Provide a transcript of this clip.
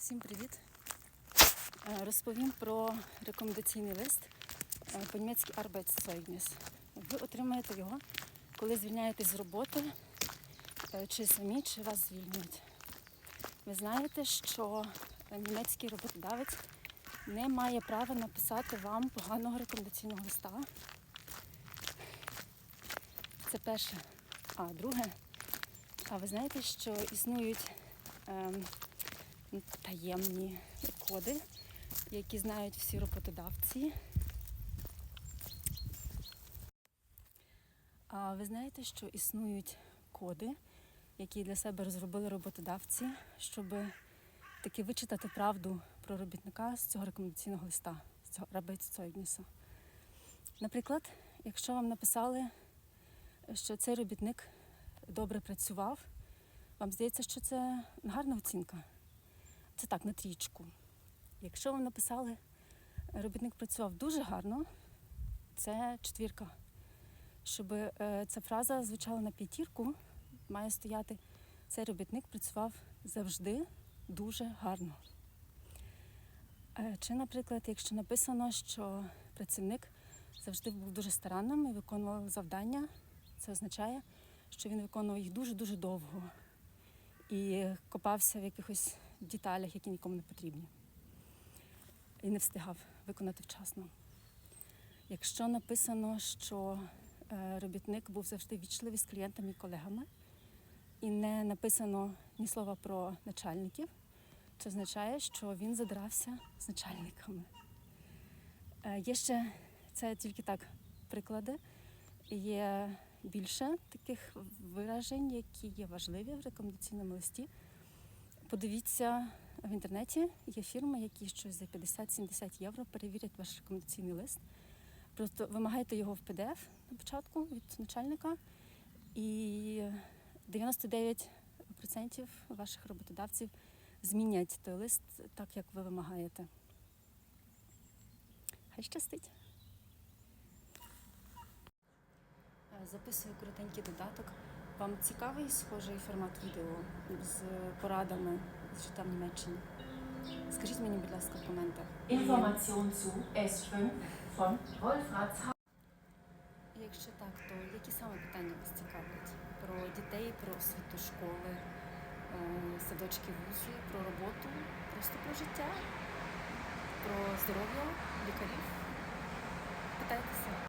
Всім привіт! Е, Розповім про рекомендаційний лист е, по-німецьки Arbeitszeugnis. Ви отримаєте його, коли звільняєтесь з роботи, е, чи самі, чи вас звільнюють. Ви знаєте, що німецький роботодавець не має права написати вам поганого рекомендаційного листа. Це перше. А друге, а ви знаєте, що існують ем, таємні коди, які знають всі роботодавці. А ви знаєте, що існують коди, які для себе розробили роботодавці, щоб таки вичитати правду про робітника з цього рекомендаційного листа, з цього Arbeitszeugnisу. Наприклад, якщо вам написали, що цей робітник добре працював, вам здається, що це гарна оцінка. Це так, на трічку. Якщо вам написали, робітник працював дуже гарно, це четвірка. Щоб е, ця фраза звучала на п'ятірку, має стояти цей робітник працював завжди дуже гарно. Е, Чи, наприклад, якщо написано, що працівник завжди був дуже старанним і виконував завдання, це означає, що він виконував їх дуже-дуже довго і копався в якихось деталях, які нікому не потрібні. І не встигав виконати вчасно. Якщо написано, що е, робітник був завжди вічливий з клієнтами і колегами, і не написано ні слова про начальників, це означає, що він задрався з начальниками. Е, Є ще це тільки так приклади. Є більше таких виражень, які є важливі в рекомендаційному листі. Подивіться в інтернеті, є фірми, які щось за 50-70 євро перевірять ваш рекомендаційний лист. Просто вимагайте його в PDF на початку від начальника, і 99% ваших роботодавців змінять той лист так, як ви вимагаєте. Хай щастить! Записую коротенький додаток. Вам цікавий схожий формат відео з порадами з життя в Німеччині? Скажіть мені, будь ласка, в коментах. Information zu S5 von Wolfratshausen. Якщо так, то які саме питання вас цікавлять? Про дітей, про освіту школи, е, садочки вузи, про роботу, просто про життя, про здоров'я лікарів? Питайтеся.